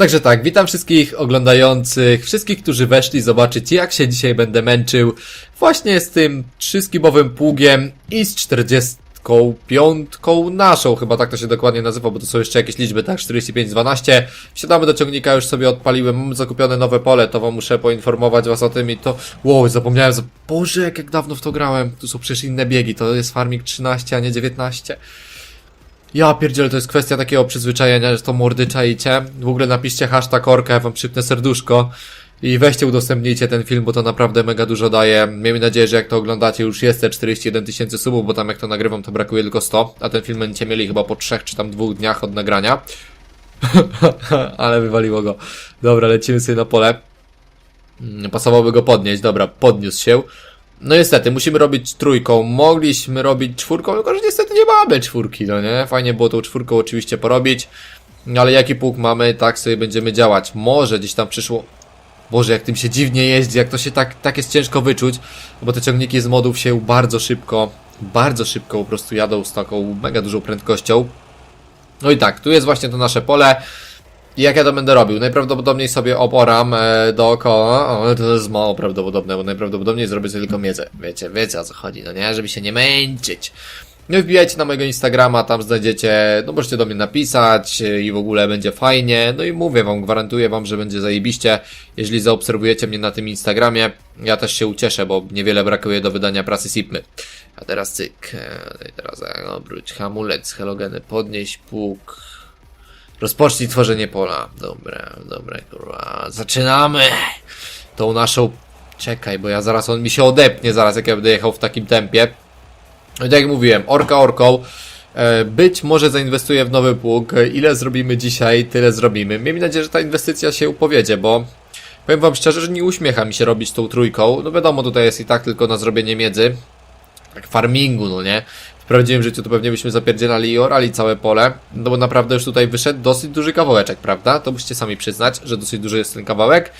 Także tak, witam wszystkich oglądających, wszystkich, którzy weszli zobaczyć jak się dzisiaj będę męczył właśnie z tym trzyskibowym pługiem i z 45 naszą, chyba tak to się dokładnie nazywa, bo to są jeszcze jakieś liczby, tak, 45, 12. Wsiadamy do ciągnika, już sobie odpaliłem, mam zakupione nowe pole, to wam muszę poinformować was o tym i to, wow, zapomniałem, za... Boże, jak, jak dawno w to grałem, tu są przecież inne biegi, to jest Farming 13, a nie 19. Ja pierdzielę, to jest kwestia takiego przyzwyczajenia, że to mordy czaicie. W ogóle napiszcie hashtag orka, ja wam przypnę serduszko. I weźcie udostępnijcie ten film, bo to naprawdę mega dużo daje. Miejmy nadzieję, że jak to oglądacie już jest te 41 tysięcy subów, bo tam jak to nagrywam to brakuje tylko 100, a ten film będziecie mieli chyba po 3 czy tam 2 dniach od nagrania. Ale wywaliło go. Dobra, lecimy sobie na pole. Mm, Pasowałoby go podnieść, dobra, podniósł się. No niestety, musimy robić trójką. Mogliśmy robić czwórką, tylko że niestety nie mamy czwórki, no nie? Fajnie było tą czwórką oczywiście porobić. No ale jaki pług mamy, tak sobie będziemy działać. Może gdzieś tam przyszło... Boże, jak tym się dziwnie jeździ, jak to się tak, tak jest ciężko wyczuć, bo te ciągniki z modów się bardzo szybko, bardzo szybko po prostu jadą z taką mega dużą prędkością. No i tak, tu jest właśnie to nasze pole. I jak ja to będę robił? Najprawdopodobniej sobie oporam e, dookoła, ale to jest mało prawdopodobne, bo najprawdopodobniej zrobię sobie tylko miedzę. Wiecie, wiecie o co chodzi, no nie? Żeby się nie męczyć. No i wbijajcie na mojego Instagrama, tam znajdziecie, no możecie do mnie napisać e, i w ogóle będzie fajnie. No i mówię wam, gwarantuję wam, że będzie zajebiście. Jeżeli zaobserwujecie mnie na tym Instagramie, ja też się ucieszę, bo niewiele brakuje do wydania prasy SIPMy. A teraz cyk, e, i teraz e, obróć hamulec, halogeny, podnieś pług, Rozpocznij tworzenie pola. Dobra, dobra, kurwa. Zaczynamy! Tą naszą... Czekaj, bo ja zaraz on mi się odepnie zaraz, jak ja będę jechał w takim tempie. No i tak jak mówiłem, orka orką. E, Być może zainwestuję w nowy pług. Ile zrobimy dzisiaj, tyle zrobimy. Miejmy nadzieję, że ta inwestycja się upowiedzie, bo powiem wam szczerze, że nie uśmiecha mi się robić tą trójką. No wiadomo, tutaj jest i tak tylko na zrobienie miedzy. Tak farmingu, no nie? Prawdziwym życiu to pewnie byśmy zapierdzielali i orali całe pole, no bo naprawdę już tutaj wyszedł dosyć duży kawałeczek, prawda? To musicie sami przyznać, że dosyć duży jest ten kawałek.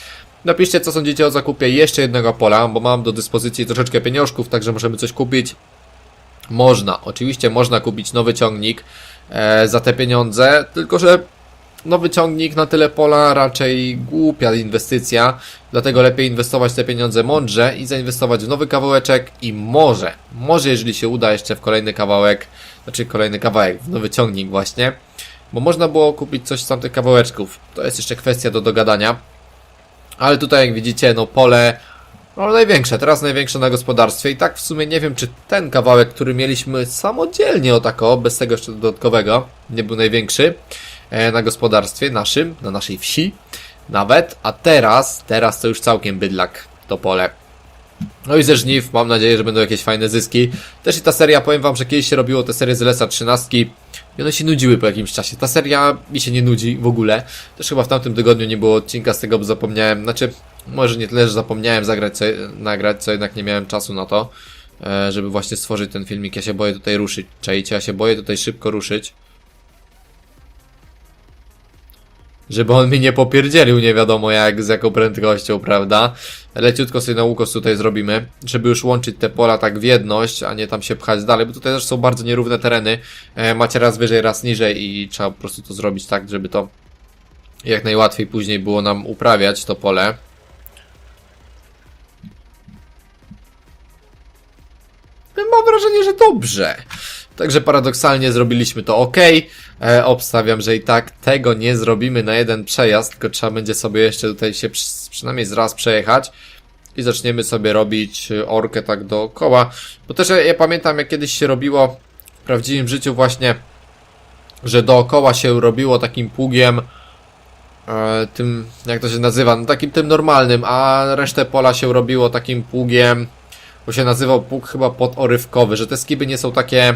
Napiszcie, co sądzicie o zakupie jeszcze jednego pola, bo mam do dyspozycji troszeczkę pieniążków, także możemy coś kupić. Można, oczywiście można kupić nowy ciągnik e, za te pieniądze, tylko że nowy ciągnik na tyle pola raczej głupia inwestycja, dlatego lepiej inwestować te pieniądze mądrze i zainwestować w nowy kawałeczek i może, może jeżeli się uda jeszcze w kolejny kawałek, znaczy kolejny kawałek, w nowy ciągnik właśnie, bo można było kupić coś z tamtych kawałeczków, to jest jeszcze kwestia do dogadania, ale tutaj jak widzicie, no pole no największe, teraz największe na gospodarstwie i tak w sumie nie wiem, czy ten kawałek, który mieliśmy samodzielnie o tako, bez tego jeszcze dodatkowego, nie był największy na gospodarstwie naszym, na naszej wsi nawet, a teraz, teraz to już całkiem bydlak to pole. No i ze żniw, mam nadzieję, że będą jakieś fajne zyski. Też i ta seria, powiem wam, że kiedyś się robiło te serie z Lesa 13 i one się nudziły po jakimś czasie. Ta seria mi się nie nudzi w ogóle. Też chyba w tamtym tygodniu nie było odcinka z tego, bo zapomniałem, znaczy, może nie tyle, że zapomniałem zagrać, co, nagrać, co jednak nie miałem czasu na to, e, żeby właśnie stworzyć ten filmik. Ja się boję tutaj ruszyć, czajcie, ja się boję tutaj szybko ruszyć. Żeby on mi nie popierdzielił nie wiadomo jak, z jaką prędkością, prawda? Leciutko sobie na łukos tutaj zrobimy, żeby już łączyć te pola tak w jedność, a nie tam się pchać dalej, bo tutaj też są bardzo nierówne tereny. E, macie raz wyżej, raz niżej i trzeba po prostu to zrobić tak, żeby to jak najłatwiej później było nam uprawiać to pole. Mam wrażenie, że dobrze. Także paradoksalnie zrobiliśmy to ok. E, obstawiam, że i tak tego nie zrobimy na jeden przejazd, tylko trzeba będzie sobie jeszcze tutaj się przy, przynajmniej z raz przejechać. I zaczniemy sobie robić e, orkę tak dookoła. Bo też ja, ja pamiętam, jak kiedyś się robiło w prawdziwym życiu właśnie, że dookoła się robiło takim pługiem e, tym, jak to się nazywa, no takim tym normalnym, a resztę pola się robiło takim pługiem, bo się nazywał pług chyba podorywkowy, że te skiby nie są takie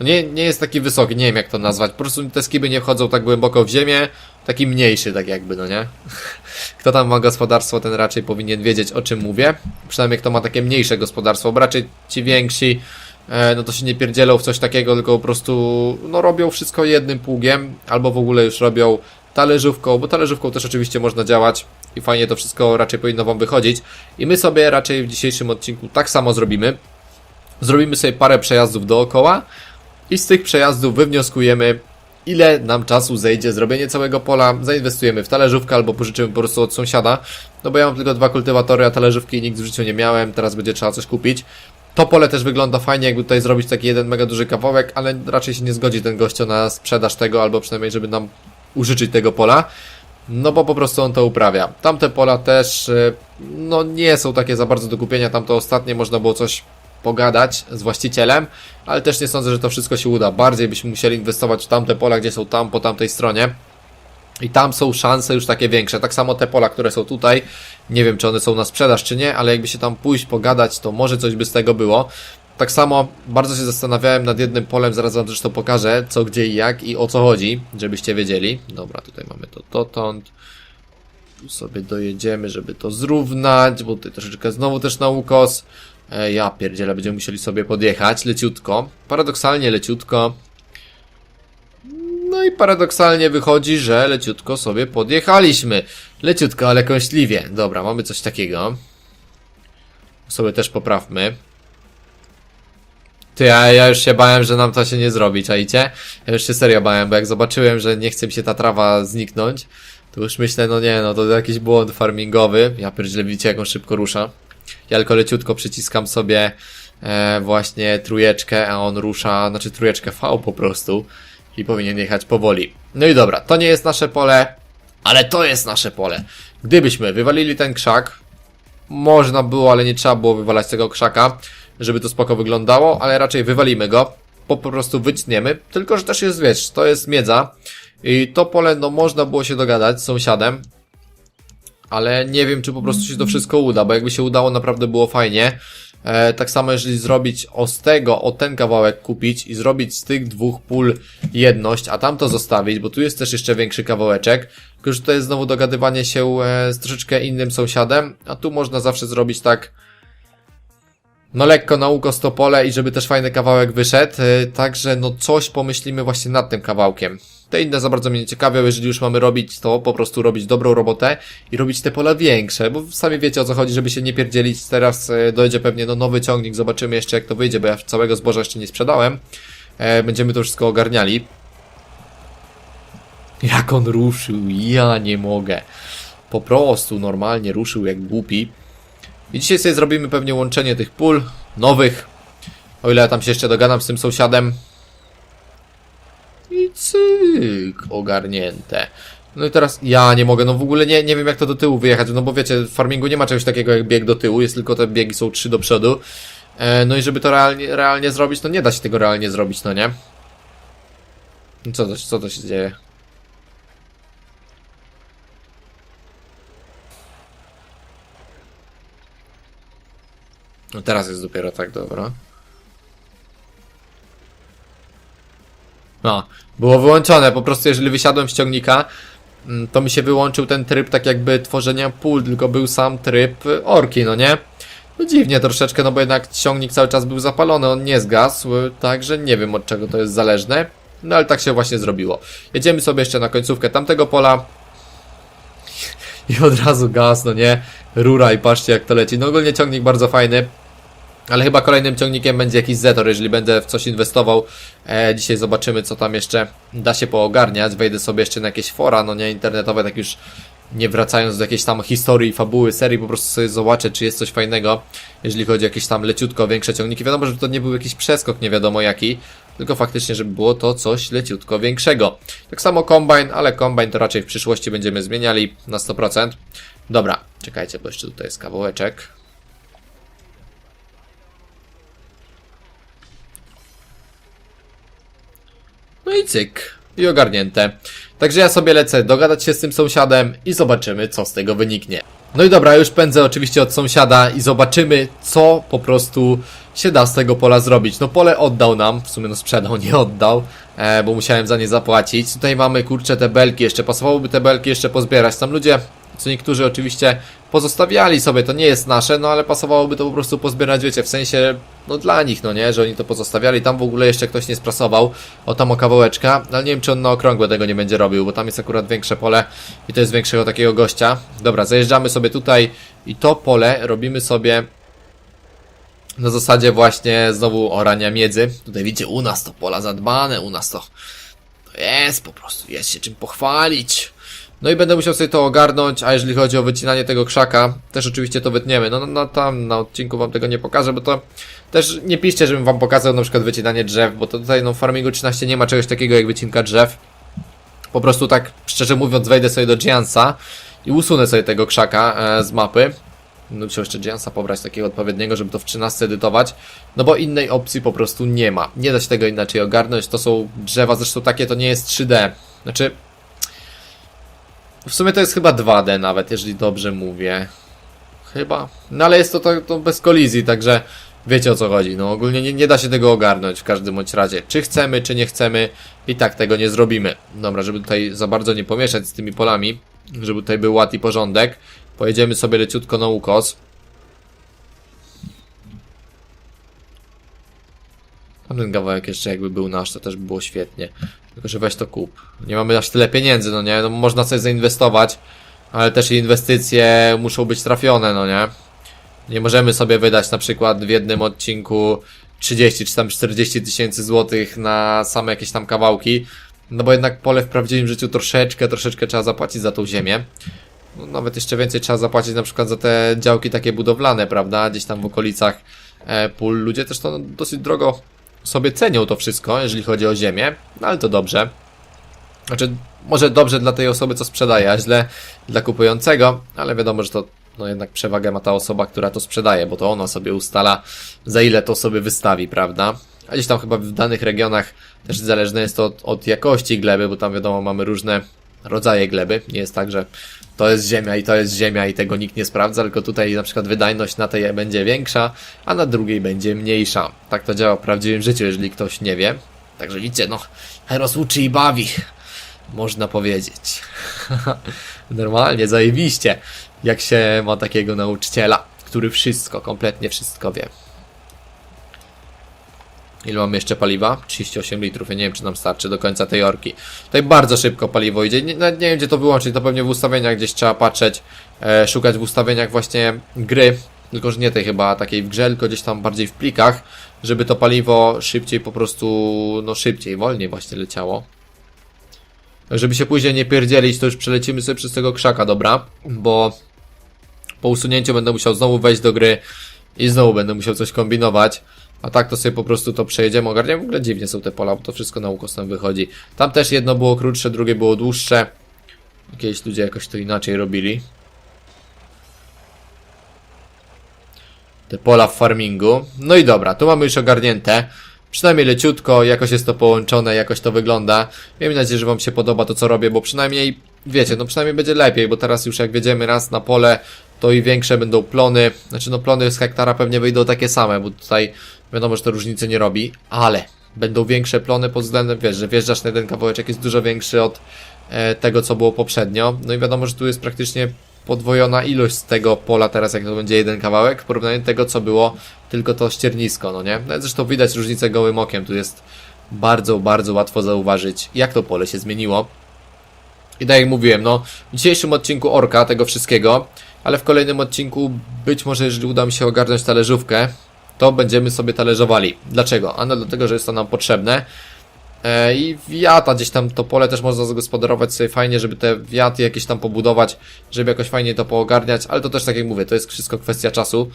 nie, nie jest taki wysoki, nie wiem jak to nazwać. Po prostu te skiby nie wchodzą tak głęboko w ziemię. Taki mniejszy, tak jakby, no nie? Kto tam ma gospodarstwo, ten raczej powinien wiedzieć o czym mówię. Przynajmniej kto ma takie mniejsze gospodarstwo, bo raczej ci więksi, e, no to się nie pierdzielą w coś takiego, tylko po prostu, no robią wszystko jednym pługiem, albo w ogóle już robią talerzówką, bo talerzówką też oczywiście można działać i fajnie to wszystko raczej powinno wam wychodzić. I my sobie raczej w dzisiejszym odcinku tak samo zrobimy. Zrobimy sobie parę przejazdów dookoła, i z tych przejazdów wywnioskujemy, ile nam czasu zejdzie zrobienie całego pola, zainwestujemy w talerzówkę albo pożyczymy po prostu od sąsiada, no bo ja mam tylko dwa kultywatory, a talerzówki nigdy w życiu nie miałem, teraz będzie trzeba coś kupić. To pole też wygląda fajnie, jakby tutaj zrobić taki jeden mega duży kawałek, ale raczej się nie zgodzi ten gościu na sprzedaż tego, albo przynajmniej żeby nam użyczyć tego pola. No bo po prostu on to uprawia. Tamte pola też, y, no nie są takie za bardzo do kupienia. Tamto ostatnie można było coś pogadać z właścicielem, ale też nie sądzę, że to wszystko się uda. Bardziej byśmy musieli inwestować w tamte pola, gdzie są tam po tamtej stronie. I tam są szanse już takie większe. Tak samo te pola, które są tutaj, nie wiem czy one są na sprzedaż czy nie, ale jakby się tam pójść, pogadać, to może coś by z tego było. Tak samo bardzo się zastanawiałem nad jednym polem, zaraz wam zresztą pokażę, co, gdzie i jak i o co chodzi, żebyście wiedzieli. Dobra, tutaj mamy to dotąd. Tu sobie dojedziemy, żeby to zrównać, bo tutaj troszeczkę znowu też na ukos. E, ja pierdzielę, będziemy musieli sobie podjechać leciutko. Paradoksalnie leciutko. No i paradoksalnie wychodzi, że leciutko sobie podjechaliśmy. Leciutko, ale kąśliwie. Dobra, mamy coś takiego. Sobie też poprawmy. Ty, ja, ja już się bałem, że nam to się nie zrobi, czajcie? Ja już się serio bałem, bo jak zobaczyłem, że nie chce mi się ta trawa zniknąć, to już myślę, no nie, no to jakiś błąd farmingowy. Ja pierdzielę, widzicie jak on szybko rusza. Ja tylko leciutko przyciskam sobie e, właśnie trójeczkę, a on rusza, znaczy trójeczkę V po prostu i powinien jechać powoli. No i dobra, to nie jest nasze pole, ale to jest nasze pole. Gdybyśmy wywalili ten krzak, można było, ale nie trzeba było wywalać tego krzaka, żeby to spoko wyglądało, ale raczej wywalimy go, po, prostu wytniemy, tylko że też jest, wiesz, to jest miedza i to pole, no można było się dogadać z sąsiadem, ale nie wiem, czy po prostu się to wszystko uda, bo jakby się udało, naprawdę było fajnie. E, tak samo jeżeli zrobić o z tego, o ten kawałek kupić i zrobić z tych dwóch pól jedność, a tamto zostawić, bo tu jest też jeszcze większy kawałeczek, tylko że to jest znowu dogadywanie się e, z troszeczkę innym sąsiadem, a tu można zawsze zrobić tak no lekko na uko stopole i żeby też fajny kawałek wyszedł, e, także no coś pomyślimy właśnie nad tym kawałkiem. Te inne za bardzo mnie nie ciekawią, jeżeli już mamy robić to, po prostu robić dobrą robotę i robić te pola większe, bo sami wiecie o co chodzi, żeby się nie pierdzielić. Teraz e, dojdzie pewnie no nowy ciągnik, zobaczymy jeszcze jak to wyjdzie, bo ja całego zboża jeszcze nie sprzedałem. E, będziemy to wszystko ogarniali. Jak on ruszył, ja nie mogę. Po prostu normalnie ruszył jak głupi. I dzisiaj sobie zrobimy pewnie łączenie tych pól nowych. O ile ja tam się jeszcze dogadam z tym sąsiadem. Cyk, ogarnięte. No i teraz ja nie mogę, no w ogóle nie, nie wiem jak to do tyłu wyjechać, no bo wiecie, w farmingu nie ma czegoś takiego jak bieg do tyłu, jest tylko te biegi są trzy do przodu. E, no i żeby to realnie, realnie zrobić, no nie da się tego realnie zrobić, no nie? No Co to, co to się dzieje? No teraz jest dopiero tak, dobra. No, było wyłączone, po prostu jeżeli wysiadłem z ciągnika, mm, to mi się wyłączył ten tryb tak jakby tworzenia pól, tylko był sam tryb orki, no nie? No dziwnie troszeczkę, no bo jednak ciągnik cały czas był zapalony, on nie zgasł, także nie wiem od czego to jest zależne. No ale tak się właśnie zrobiło. Jedziemy sobie jeszcze na końcówkę tamtego pola. I od razu gaz, no nie? Rura i patrzcie jak to leci. No ogólnie ciągnik bardzo fajny. Ale chyba kolejnym ciągnikiem będzie jakiś Zetor, jeżeli będę w coś inwestował. E, dzisiaj zobaczymy, co tam jeszcze da się poogarniać. Wejdę sobie jeszcze na jakieś fora, no nie internetowe, tak już nie wracając do jakiejś tam historii, fabuły, serii, po prostu sobie zobaczę, czy jest coś fajnego, jeżeli chodzi o jakieś tam leciutko większe ciągniki. Wiadomo, że to nie był jakiś przeskok, nie wiadomo jaki, tylko faktycznie, żeby było to coś leciutko większego. Tak samo kombine, ale kombine to raczej w przyszłości będziemy zmieniali na 100%. Dobra, czekajcie, bo jeszcze tutaj jest kawałeczek. No i cyk. I ogarnięte. Także ja sobie lecę dogadać się z tym sąsiadem i zobaczymy, co z tego wyniknie. No i dobra, już pędzę oczywiście od sąsiada i zobaczymy, co po prostu się da z tego pola zrobić. No pole oddał nam, w sumie no sprzedał, nie oddał, e, bo musiałem za nie zapłacić. Tutaj mamy kurcze te belki, jeszcze pasowałoby te belki jeszcze pozbierać. Tam ludzie, co niektórzy oczywiście pozostawiali sobie, to nie jest nasze, no ale pasowałoby to po prostu pozbierać, wiecie, w sensie, no dla nich, no nie, że oni to pozostawiali. Tam w ogóle jeszcze ktoś nie sprasował, o tam o kawałeczka, ale nie wiem, czy on na okrągłe tego nie będzie robił, bo tam jest akurat większe pole i to jest większego takiego gościa. Dobra, zajeżdżamy sobie tutaj i to pole robimy sobie na zasadzie właśnie znowu orania miedzy. Tutaj widzicie, u nas to pola zadbane, u nas to, to jest po prostu, jest się czym pochwalić. No i będę musiał sobie to ogarnąć, a jeżeli chodzi o wycinanie tego krzaka, też oczywiście to wytniemy. No, no, no tam na odcinku wam tego nie pokażę, bo to też nie piszcie, żebym wam pokazał na przykład wycinanie drzew, bo to tutaj no w Farmingu 13 nie ma czegoś takiego jak wycinka drzew. Po prostu tak, szczerze mówiąc, wejdę sobie do Giansa i usunę sobie tego krzaka e, z mapy. No musiał jeszcze Giansa pobrać takiego odpowiedniego, żeby to w 13 edytować. No bo innej opcji po prostu nie ma. Nie da się tego inaczej ogarnąć. To są drzewa, zresztą takie to nie jest 3D. Znaczy... W sumie to jest chyba 2D nawet, jeżeli dobrze mówię. Chyba. No ale jest to, to, to bez kolizji, także wiecie o co chodzi. No ogólnie nie, nie da się tego ogarnąć w każdym bądź razie. Czy chcemy, czy nie chcemy, i tak tego nie zrobimy. Dobra, żeby tutaj za bardzo nie pomieszać z tymi polami, żeby tutaj był ład i porządek, pojedziemy sobie leciutko na ukos. Tamten kawałek jeszcze jakby był nasz, to też by było świetnie. Że weź to kup. Nie mamy aż tyle pieniędzy, no nie? No, można sobie zainwestować, ale też inwestycje muszą być trafione, no nie? Nie możemy sobie wydać na przykład w jednym odcinku 30 czy tam 40 tysięcy złotych na same jakieś tam kawałki. No bo jednak pole w prawdziwym życiu troszeczkę, troszeczkę trzeba zapłacić za tą ziemię. No, nawet jeszcze więcej trzeba zapłacić na przykład za te działki takie budowlane, prawda? Gdzieś tam w okolicach e, pól. Ludzie też to dosyć drogo sobie cenią to wszystko, jeżeli chodzi o ziemię, no ale to dobrze. Znaczy, może dobrze dla tej osoby, co sprzedaje, a źle dla kupującego, ale wiadomo, że to no jednak przewagę ma ta osoba, która to sprzedaje, bo to ona sobie ustala, za ile to sobie wystawi, prawda? A gdzieś tam chyba w danych regionach też zależne jest to od, od jakości gleby, bo tam wiadomo, mamy różne rodzaje gleby. Nie jest tak, że to jest ziemia i to jest ziemia i tego nikt nie sprawdza, tylko tutaj na przykład wydajność na tej będzie większa, a na drugiej będzie mniejsza. Tak to działa w prawdziwym życiu, jeżeli ktoś nie wie. Także widzicie, no, Heros uczy i bawi. Można powiedzieć. Normalnie, zajebiście. Jak się ma takiego nauczyciela, który wszystko, kompletnie wszystko wie. Ile mamy jeszcze paliwa? 38 litrów. Ja nie wiem, czy nam starczy do końca tej orki. Tutaj bardzo szybko paliwo idzie. Nie, nie wiem, gdzie to wyłączyć. To pewnie w ustawieniach gdzieś trzeba patrzeć, e, szukać w ustawieniach właśnie gry. Tylko, że nie tej chyba takiej w grze, tylko gdzieś tam bardziej w plikach, żeby to paliwo szybciej po prostu, no szybciej, wolniej właśnie leciało. Żeby się później nie pierdzielić, to już przelecimy sobie przez tego krzaka, dobra? Bo po usunięciu będę musiał znowu wejść do gry i znowu będę musiał coś kombinować. A tak to sobie po prostu to przejedziemy, ogarniamy. W ogóle dziwnie są te pola, bo to wszystko na ukosem wychodzi. Tam też jedno było krótsze, drugie było dłuższe. Kiedyś ludzie jakoś to inaczej robili. Te pola w farmingu. No i dobra, tu mamy już ogarnięte. Przynajmniej leciutko, jakoś jest to połączone, jakoś to wygląda. Miejmy nadzieję, że Wam się podoba to, co robię, bo przynajmniej, wiecie, no przynajmniej będzie lepiej, bo teraz już jak wjedziemy raz na pole, to i większe będą plony. Znaczy, no plony z hektara pewnie wyjdą takie same, bo tutaj wiadomo, że to różnicy nie robi, ale będą większe plony pod względem, wiesz, że wjeżdżasz na jeden kawałeczek jest dużo większy od e, tego, co było poprzednio. No i wiadomo, że tu jest praktycznie podwojona ilość z tego pola teraz, jak to będzie jeden kawałek, w porównaniu do tego, co było tylko to ściernisko, no nie? No, zresztą widać różnicę gołym okiem, tu jest bardzo, bardzo łatwo zauważyć, jak to pole się zmieniło. I tak jak mówiłem, no, w dzisiejszym odcinku Orka tego wszystkiego, ale w kolejnym odcinku, być może jeżeli uda mi się ogarnąć talerzówkę, to będziemy sobie talerzowali. Dlaczego? Ano dlatego, że jest to nam potrzebne. E, I wiata gdzieś tam to pole też można zagospodarować sobie fajnie, żeby te wiaty jakieś tam pobudować, żeby jakoś fajnie to poogarniać, ale to też tak jak mówię, to jest wszystko kwestia czasu,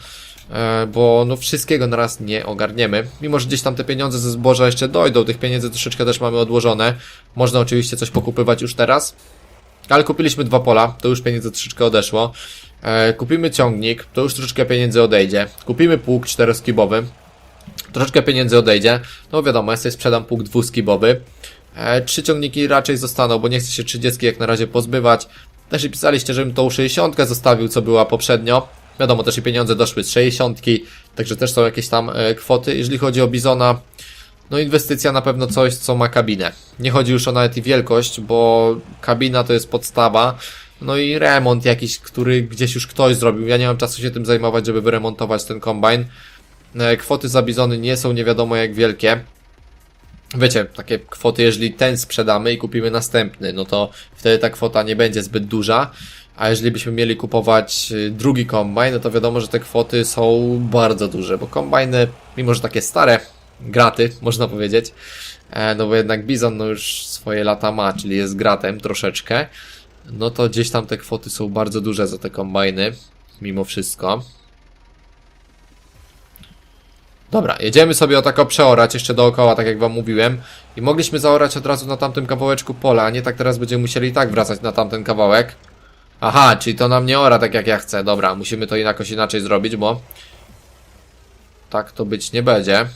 e, bo no wszystkiego na raz nie ogarniemy. Mimo, że gdzieś tam te pieniądze ze zboża jeszcze dojdą, tych pieniędzy troszeczkę też mamy odłożone. Można oczywiście coś pokupywać już teraz, ale kupiliśmy dwa pola, to już pieniędzy troszeczkę odeszło. E, kupimy ciągnik, to już troszeczkę pieniędzy odejdzie. Kupimy pług czteroskibowy, troszeczkę pieniędzy odejdzie. No wiadomo, ja sobie sprzedam pług dwuskibowy. E, trzy ciągniki raczej zostaną, bo nie chcę się 30 jak na razie pozbywać. Też i pisaliście, żebym tą 60 zostawił, co była poprzednio. Wiadomo, też i pieniądze doszły z 60, także też są jakieś tam e, kwoty. Jeżeli chodzi o Bizona, no inwestycja na pewno coś, co ma kabinę. Nie chodzi już o nawet i wielkość, bo kabina to jest podstawa. No i remont jakiś, który gdzieś już ktoś zrobił. Ja nie mam czasu się tym zajmować, żeby wyremontować ten kombajn. E, Kwoty za bizony nie są nie wiadomo jak wielkie. Wiecie, takie kwoty, jeżeli ten sprzedamy i kupimy następny, no to wtedy ta kwota nie będzie zbyt duża. A jeżeli byśmy mieli kupować y, drugi kombajn, no to wiadomo, że te kwoty są bardzo duże, bo kombajny, mimo że takie stare, graty, można powiedzieć, e, no bo jednak Bizon no już swoje lata ma, czyli jest gratem troszeczkę, no to gdzieś tam te kwoty są bardzo duże za te kombajny, mimo wszystko. Dobra, jedziemy sobie o tako przeorać jeszcze dookoła, tak jak wam mówiłem. I mogliśmy zaorać od razu na tamtym kawałeczku pola, a nie tak teraz będziemy musieli i tak wracać na tamten kawałek. Aha, czyli to nam nie ora tak jak ja chcę. Dobra, musimy to jakoś inaczej zrobić, bo tak to być nie będzie.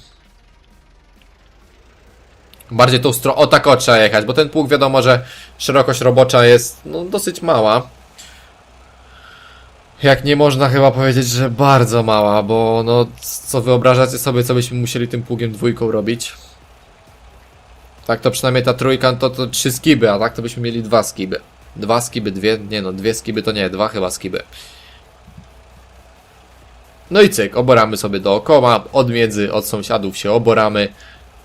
Bardziej tą stronę, o tak o trzeba jechać, bo ten pług wiadomo, że szerokość robocza jest no, dosyć mała. Jak nie można chyba powiedzieć, że bardzo mała, bo no co wyobrażacie sobie, co byśmy musieli tym pługiem dwójką robić? Tak to przynajmniej ta trójka to, to trzy skiby, a tak to byśmy mieli dwa skiby. Dwa skiby, dwie, nie no, dwie skiby to nie, dwa chyba skiby. No i cyk, oboramy sobie dookoła, od między, od sąsiadów się oboramy,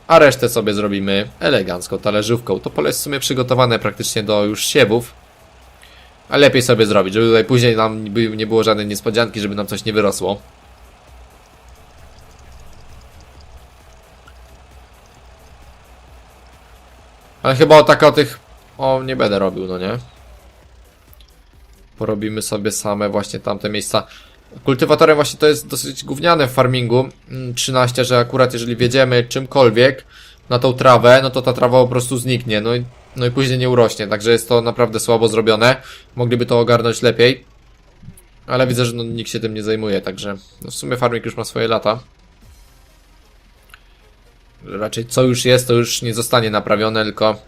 a resztę sobie zrobimy elegancką talerzówką. To pole jest w sumie przygotowane praktycznie do już siewów. A lepiej sobie zrobić, żeby tutaj później nam nie było żadnej niespodzianki, żeby nam coś nie wyrosło. Ale chyba o tak o tych... O, nie będę robił, no nie? Porobimy sobie same właśnie tamte miejsca. Kultywatorem właśnie to jest dosyć gówniane w farmingu. Mm, 13, że akurat jeżeli wiedziemy czymkolwiek na tą trawę, no to ta trawa po prostu zniknie. No i, no i później nie urośnie, także jest to naprawdę słabo zrobione. Mogliby to ogarnąć lepiej. Ale widzę, że no, nikt się tym nie zajmuje, także no w sumie farming już ma swoje lata. Raczej co już jest, to już nie zostanie naprawione, tylko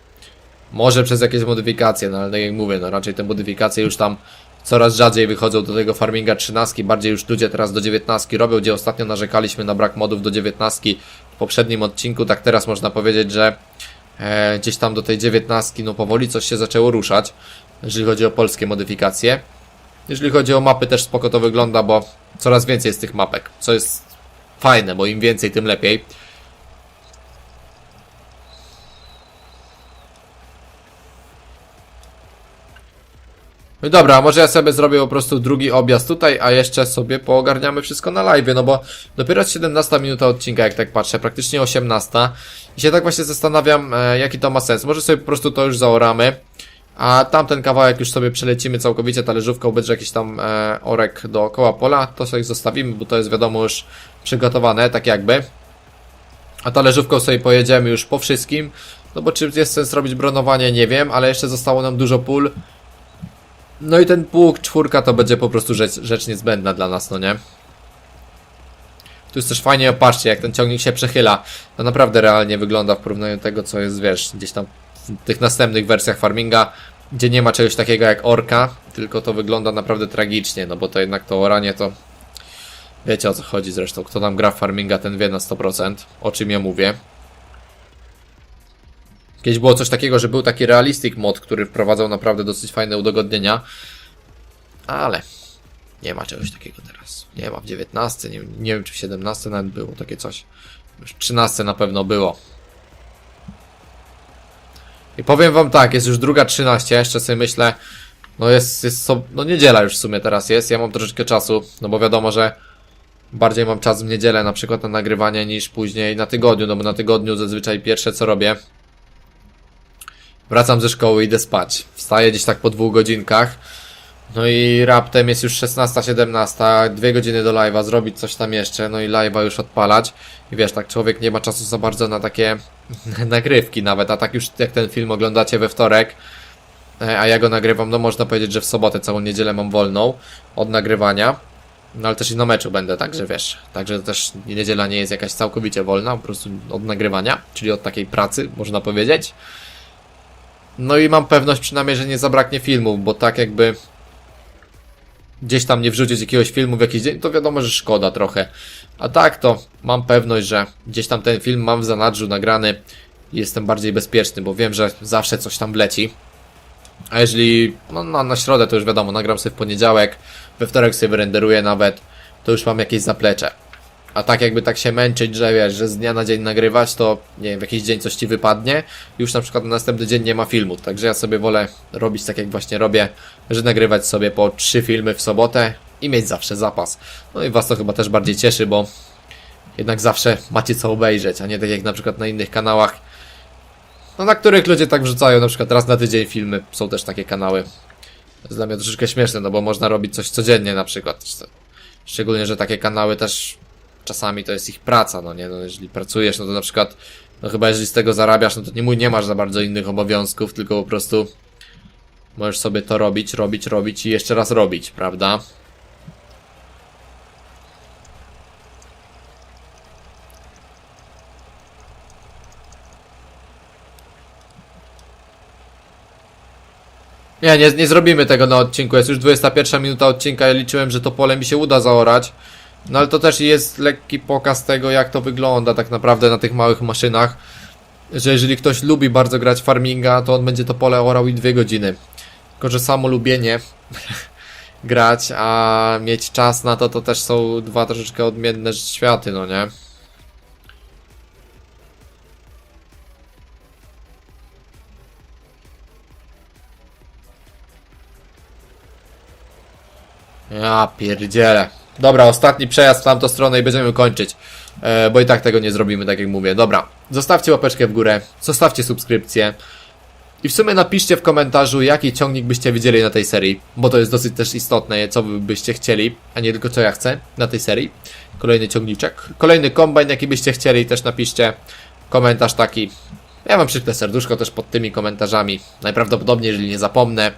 może przez jakieś modyfikacje, no ale tak jak mówię, no raczej te modyfikacje już tam coraz rzadziej wychodzą do tego farminga 13, bardziej już ludzie teraz do 19 robią, gdzie ostatnio narzekaliśmy na brak modów do 19 w poprzednim odcinku, tak teraz można powiedzieć, że e, gdzieś tam do tej 19 no powoli coś się zaczęło ruszać, jeżeli chodzi o polskie modyfikacje. Jeżeli chodzi o mapy też spoko to wygląda, bo coraz więcej jest tych mapek, co jest fajne, bo im więcej tym lepiej. No dobra, może ja sobie zrobię po prostu drugi objazd tutaj, a jeszcze sobie poogarniamy wszystko na live, no bo dopiero jest 17 minuta odcinka, jak tak patrzę, praktycznie 18. I się tak właśnie zastanawiam, e, jaki to ma sens. Może sobie po prostu to już zaoramy, a tamten kawałek już sobie przelecimy całkowicie talerzówką, będzie jakiś tam e, orek dookoła pola, to sobie zostawimy, bo to jest wiadomo już przygotowane, tak jakby. A talerzówką sobie pojedziemy już po wszystkim, no bo czy jest sens robić bronowanie, nie wiem, ale jeszcze zostało nam dużo pól. No i ten pług czwórka to będzie po prostu rzecz, rzecz niezbędna dla nas, no nie? Tu jest też fajnie, opatrzcie, jak ten ciągnik się przechyla. To naprawdę realnie wygląda w porównaniu do tego, co jest, wiesz, gdzieś tam w tych następnych wersjach farminga, gdzie nie ma czegoś takiego jak orka, tylko to wygląda naprawdę tragicznie, no bo to jednak to oranie to... Wiecie o co chodzi zresztą, kto nam gra w farminga, ten wie na 100%, o czym ja mówię. Kiedyś było coś takiego, że był taki realistic mod, który wprowadzał naprawdę dosyć fajne udogodnienia. Ale nie ma czegoś takiego teraz. Nie ma w 19, nie, nie wiem czy w 17 nawet było takie coś. Już w 13 na pewno było. I powiem wam tak, jest już druga 13, ja jeszcze sobie myślę, no jest, jest so, no niedziela już w sumie teraz jest, ja mam troszeczkę czasu, no bo wiadomo, że bardziej mam czas w niedzielę na przykład na nagrywanie niż później na tygodniu, no bo na tygodniu zazwyczaj pierwsze co robię, Wracam ze szkoły, idę spać. Wstaję gdzieś tak po dwóch godzinkach. No i raptem jest już 16-17, dwie godziny do live'a, zrobić coś tam jeszcze, no i live'a już odpalać. I wiesz, tak człowiek nie ma czasu za bardzo na takie nagrywki nawet, a tak już jak ten film oglądacie we wtorek, e, a ja go nagrywam, no można powiedzieć, że w sobotę całą niedzielę mam wolną od nagrywania. No ale też i na meczu będę, także wiesz, także też niedziela nie jest jakaś całkowicie wolna, po prostu od nagrywania, czyli od takiej pracy, można powiedzieć. No i mam pewność przynajmniej, że nie zabraknie filmów, bo tak jakby gdzieś tam nie wrzucić jakiegoś filmu w jakiś dzień, to wiadomo, że szkoda trochę. A tak to mam pewność, że gdzieś tam ten film mam w zanadrzu nagrany i jestem bardziej bezpieczny, bo wiem, że zawsze coś tam wleci. A jeżeli no, na, na środę to już wiadomo, nagram sobie w poniedziałek, we wtorek sobie wyrenderuję nawet, to już mam jakieś zaplecze. A tak jakby tak się męczyć, że wiesz, że z dnia na dzień nagrywać, to nie wiem, w jakiś dzień coś ci wypadnie, już na przykład na następny dzień nie ma filmu. Także ja sobie wolę robić tak jak właśnie robię, że nagrywać sobie po trzy filmy w sobotę i mieć zawsze zapas. No i was to chyba też bardziej cieszy, bo jednak zawsze macie co obejrzeć, a nie tak jak na przykład na innych kanałach, no na których ludzie tak wrzucają, na przykład raz na tydzień filmy, są też takie kanały. To jest dla mnie troszeczkę śmieszne, no bo można robić coś codziennie na przykład. Szczególnie, że takie kanały też czasami to jest ich praca, no nie, no jeżeli pracujesz, no to na przykład, no chyba jeżeli z tego zarabiasz, no to nie, nie masz za bardzo innych obowiązków, tylko po prostu możesz sobie to robić, robić, robić i jeszcze raz robić, prawda? Nie, nie, nie zrobimy tego na odcinku. Jest już 21 minuta odcinka. Ja liczyłem, że to pole mi się uda zaorać. No ale to też jest lekki pokaz tego, jak to wygląda tak naprawdę na tych małych maszynach. Że jeżeli ktoś lubi bardzo grać farminga, to on będzie to pole orał i dwie godziny. Tylko, że samo lubienie grać, a mieć czas na to, to też są dwa troszeczkę odmienne światy, no nie? Ja pierdzielę. Dobra, ostatni przejazd w tamtą stronę i będziemy kończyć. E, bo i tak tego nie zrobimy, tak jak mówię. Dobra, zostawcie łapeczkę w górę, zostawcie subskrypcję. I w sumie napiszcie w komentarzu, jaki ciągnik byście widzieli na tej serii, bo to jest dosyć też istotne, co wy byście chcieli, a nie tylko co ja chcę na tej serii. Kolejny ciągniczek. Kolejny kombajn, jaki byście chcieli, też napiszcie komentarz taki. Ja wam przyślę serduszko też pod tymi komentarzami. Najprawdopodobniej, jeżeli nie zapomnę.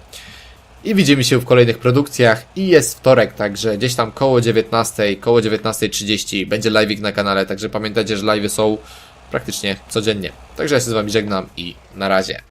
I widzimy się w kolejnych produkcjach i jest wtorek, także gdzieś tam koło 19, koło 19.30 będzie live'ik na kanale, także pamiętajcie, że live'y są praktycznie codziennie. Także ja się z wami żegnam i na razie.